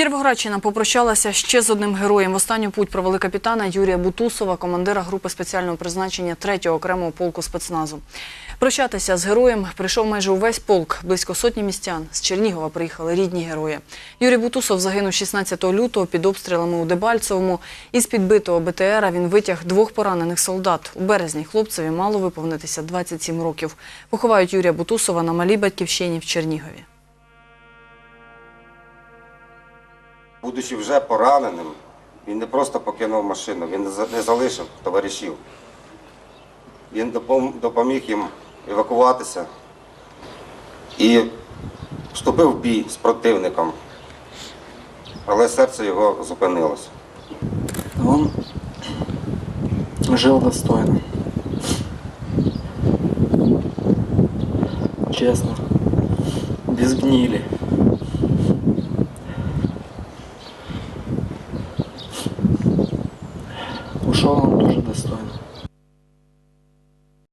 Кіровоградщина попрощалася ще з одним героєм. В останню путь провели капітана Юрія Бутусова, командира групи спеціального призначення 3-го окремого полку спецназу. Прощатися з героєм прийшов майже увесь полк, близько сотні містян. З Чернігова приїхали рідні герої. Юрій Бутусов загинув 16 лютого під обстрілами у Дебальцевому. Із підбитого БТРа він витяг двох поранених солдат. У березні хлопцеві мало виповнитися 27 років. Поховають Юрія Бутусова на малій батьківщині в Чернігові. Будучи вже пораненим, він не просто покинув машину, він не залишив товаришів. Він допоміг їм евакуватися і вступив в бій з противником. Але серце його зупинилося. Он жил достойно. Честно. Без гнили. Ушел он тоже достойно.